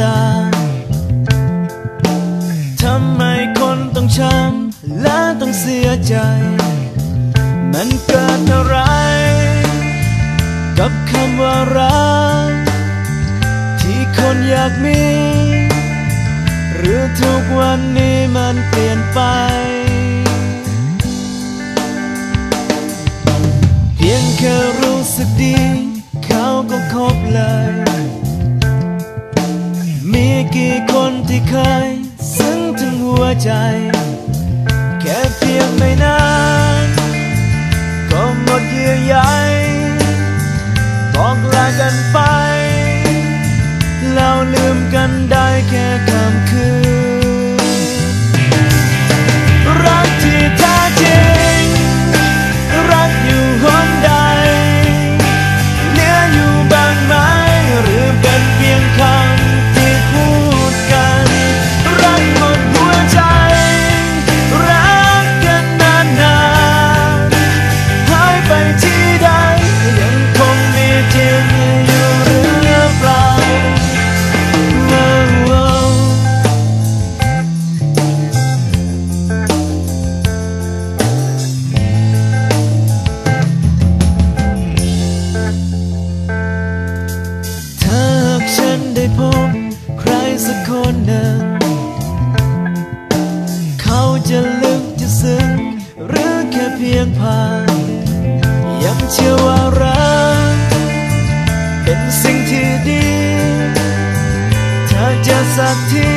ตา ทำไมคนต้องช้ำและต้องเสียใจ มันเกิดอะไร กับคำว่ารัก ที่คนอยากมี หรือทุกวันนี้มันเปลี่ยนไป เพียงแค่รู้สึกดี เขาก็คบเลย กี่คนที่เคย ซึ้งถึงหัวใจ แค่เพียงไม่นาน คนหนึ่ง เขาจะลึกจะซึ้งหรือแค่เพียงผ่านยังเชื่อว่ารัก เป็นสิ่งที่ดี เธอจะสักที